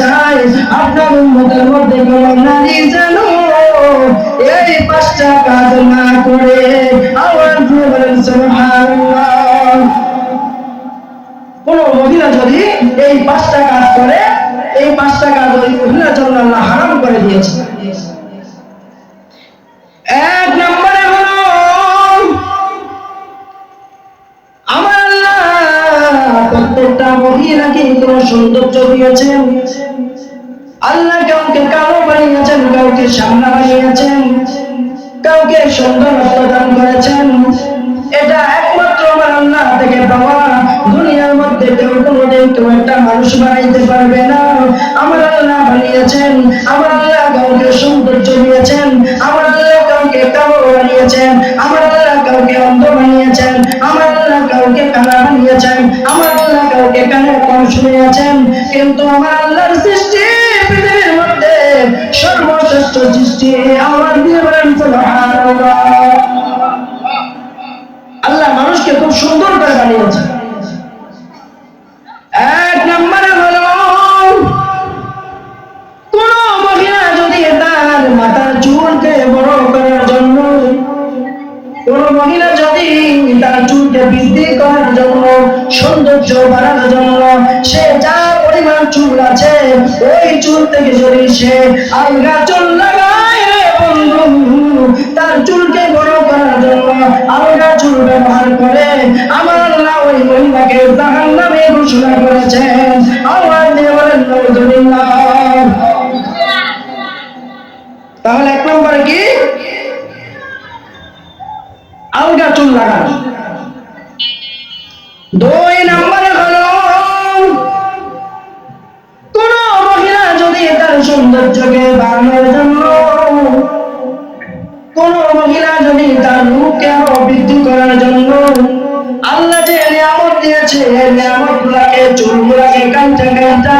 চাই, আপনার উম্মতের মধ্যে কোন নারী যেন এই পাঁচটা কাজ না করে। বলেন কোন মহিলা যদি এই পাঁচটা কাজ করে, এই পাঁচটা কাজ ওই মহিলার জন্য আল্লাহ হারাম করে দিয়েছে। এক নম্বরে হলো, আমার আল্লাহ প্রত্যেকটা মহিলাকে কোন সৌন্দর্য দিয়েছেন। আল্লাহ কাউকে কালো বানিয়েছেন, কাউকে সামনা বানিয়েছেন, কাউকে সৌন্দর্য দান করেছেন। এটা একমাত্র আমার আল্লাহ থেকে পাওয়া। দুনিয়ার মধ্যে কেউ কোনোদিন কেউ একটা মানুষ বানাইতে পারবে না। আমার আল্লাহ বানিয়েছেন, আমার আল্লাহ কাউকে সৌন্দর্য দিয়েছেন, আমার আল্লাহ কাউকে কালো বানিয়েছেন, আমার আল্লাহ কাউকে অন্ধ বানিয়েছেন, আমার আল্লাহ কাউকে কানা বানিয়েছেন, আমার আল্লাহ কাউকে কানে কম শুনিয়েছেন কিন্তু আমার আল্লাহর সৃষ্টি আল্লাহ মানুষকে খুব সুন্দর করে বানিয়েছে। এক নম্বরে হলো, কোন মহিলা যদি তার মাথার চুলকে বড় করার জন্য, কোন মহিলা যদি তার চুলকে বৃদ্ধি করার জন্য, সৌন্দর্য বাড়ানোর জন্য, সে যা পরিমাণ চুল আছে, ওই চুল থেকে যদি সে আলগা চুল লাগায় বন্ধু, তার চুলকে বড় করার জন্য আলগা চুল ব্যবহার করে আমার আল্লাহ ওই মহিলাকে জাহান নামে ঘোষণা করেছেন। আল্লাহ দিয়ে বলেন তাহলে এক নম্বরে কি? আলগা চুল লাগানো। দুই নম্বরে সৌন্দর্যকে বাড়ানোর জন্য কোন মহিলা যদি তার রূপকে আরও বৃদ্ধি করার জন্য আল্লাহ যে নিয়ামত দিয়েছে নিয়ামত গুলাকে চুল গুলাকে কাইটা কাইটা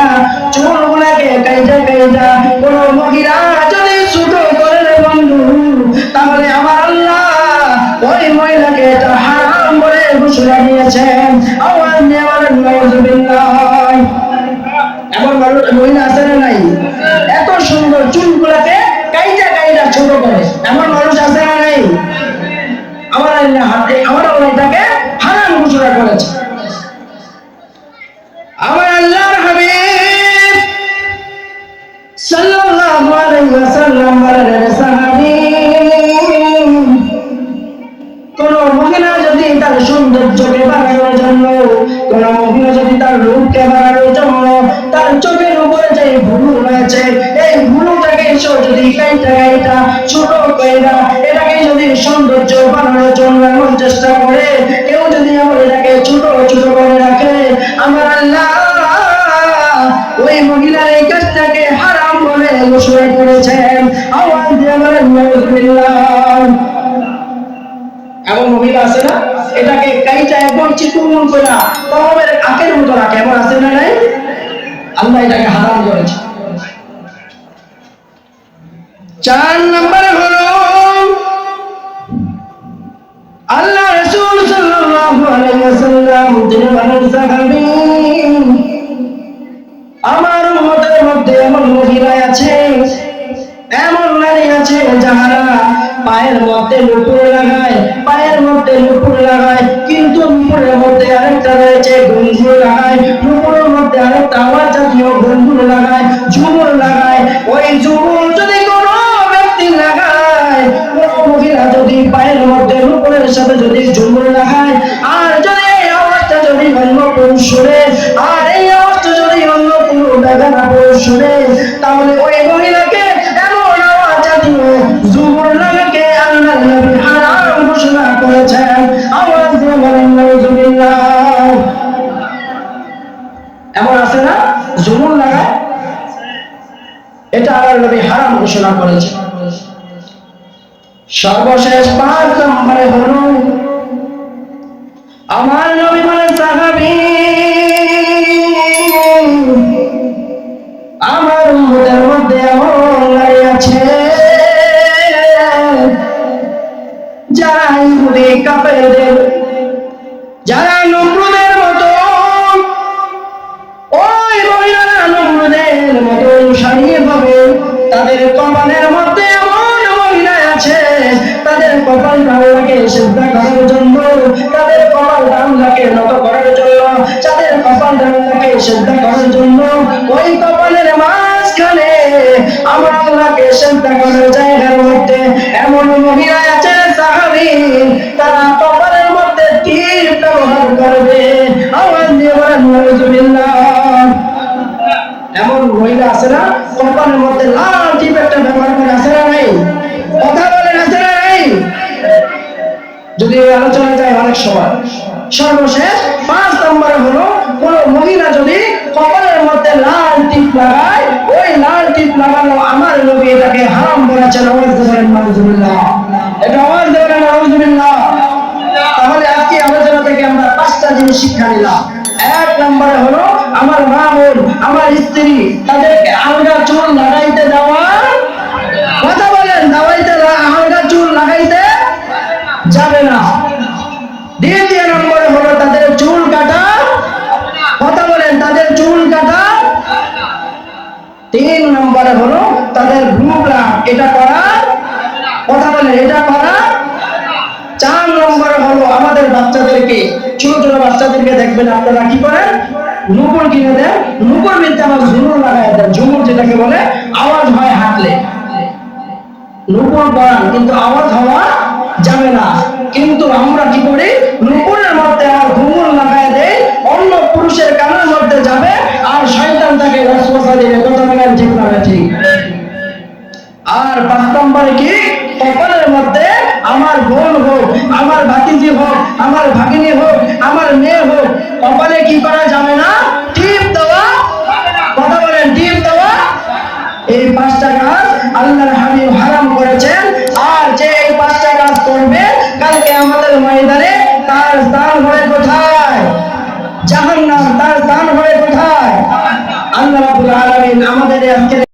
চুল গুলাকে কাইটা কাইটা, কোন মহিলা যদি ছোট করে বন্ধু, তাহলে আমার আল্লাহ ওই মহিলাকে এটা হারাম বলে ঘোষণা দিয়েছেন। আওয়াজ দিয়ে বলেন এমন মহিলা আছে নাই? এত সুন্দর চুলগুলাকে কাইটা কাইটা ছোট করে। এমন মানুষ আছে না নাই? আমার আল্লাহ আমার আল্লাহ এটাকে হারাম ঘোষণা করেছে। আমার আল্লাহর হাবিব সাল্লাল্লাহু আলাইহি ওয়াসাল্লাম বলেন সাহাবী, কোন মহিলা যদি তার সৌন্দর্যকে বাড়ানোর জন্য, কোন মহিলা যদি তার রূপকে বাড়ানোর জন্য, তার চোখের উপরে যে ভুলু রয়েছে সৌন্দর্য বানানোর জন্য এমন চেষ্টা করে, কেউ যদি আমার এটাকে ছোট ছোট করে রাখে, আমার আল্লাহ ওই মহিলার এই কাজটাকে হারাম বলে ঘোষণা করেছেন। এমন মহিলা আছে না? এটাকে কাইটা একদম চিকুন করে তবের আখের মতো রাখে, এমন আছে না নাই? আল্লাহ এটাকে হারাম করেছে। চার নম্বরে হলো আল্লাহ রাসূল সাল্লাল্লাহু তিনি সাহাবী, আমার উম্মতের মধ্যে এমন মহিলা আছে, এমন নারী আছে যাহারা পায়ের মধ্যে নুপুর লাগায়, পায়ের মধ্যে নুপুর লাগায়, কিন্তু নুপুরের মধ্যে আরেকটা রয়েছে ঘুঙ্গুর লাগায়, নুপুরের মধ্যে আরেকটা আওয়াজ জাতীয় ঘুঙ্গুর লাগায়, ঝুমুর লাগায়, ওই ঝুমুর শুনে আর এই আওয়াজটা যদি অন্য কোনো পুরুষ শুনে, তাহলে ওই মহিলাকে এমন আওয়াজ জাতীয় জুমুর লাগাকে আল্লাহ নবী হারাম ঘোষণা করেছেন। আওয়াজ দিয়ে বলেন, নাউজুবিল্লাহ। এমন আছে না? জুমুর লাগায় এটা আল্লাহ নবী হারাম ঘোষণা করেছে সর্বশেষ পাঁচ নম্বরে আমার যারা ইহুদি কাফেরদের যারা নমরুদের মতো, ওই মহিলারা নমরুদের মতো সারিয়ে ভাবে, তাদের কপালের মধ্যে এমন মহিলা আছে, তাদের কপাল আল্লাহকে সিদ্ধা করার জন্য, তাদের কপাল আল্লাহকে নত করার জন্য, তাদের কপাল আল্লাহকে সিদ্ধা করার জন্য, ওই কপালের মাঝখানে আমার আল্লাহকে সিদ্ধা করার জায়গার মধ্যে এমন যদি এই আলোচনা যায় অনেক সময়। সর্বশেষ পাঁচ নম্বরে হলো, কোন মহিলা যদি কপালের মধ্যে লাল টিপ লাগায়, ওই লাল টিপ লাগানো আমার নবী এটাকে হারাম বলেছেন দেবেন এটা দেবেন তাহলে আজকে আলোচনা থেকে আমরা পাঁচটা জিনিস শিক্ষা নিলাম। এক নম্বরে হলো, আমার মা বোন, আমার স্ত্রী, তাদেরকে আলগা চুল লাগাইতে দেওয়া কথা বলেন, দাওয়াইতে আলগা চুল লাগাইতে যাবে না। হলো তাদের এটা কথা বলেন এটা করা চার হলো আমাদের বাচ্চাদেরকে, ছোট ছোট বাচ্চাদেরকে দেখবেন আপনারা কি করেন? নুপুর কিনে দেন। নুপুর বিদ্যা আমার ঝুমুর লাগাই দেন। ঝুমুর যেটাকে বলে আওয়াজ হয় হাঁটলে। নুপুর পরান কিন্তু আওয়াজ হওয়া যাবে না। কিন্তু আমরা কি করি? নুপুরের মধ্যে আর ঘুমুর লাগাই দেই অন্য পুরুষের কানের মধ্যে যাবে আর শয়তান তাকে রসবসা দিবে। কথা বলেন ঠিক না ঠিক। আর পাঁচ নম্বরে কি? কপালের মধ্যে আমার বোন হোক, আমার ভাতিজি হোক, আমার ভাগিনী হোক, আমার মেয়ে হোক, কপালে কি করা যাবে না? টিপ দেওয়া কথা বলেন, টিপ দেওয়া এই পাঁচটা কাজ আল্লাহর হাবিব হারাম করেছেন। আর যে এই পাঁচটা কাজ করবে, কালকে আমাদের ময়দানে তার স্থান হবে কোথায়? জাহান্নাম তার দান হবে কোথায়? আল্লাহ রাব্বুল আমাদের আজকে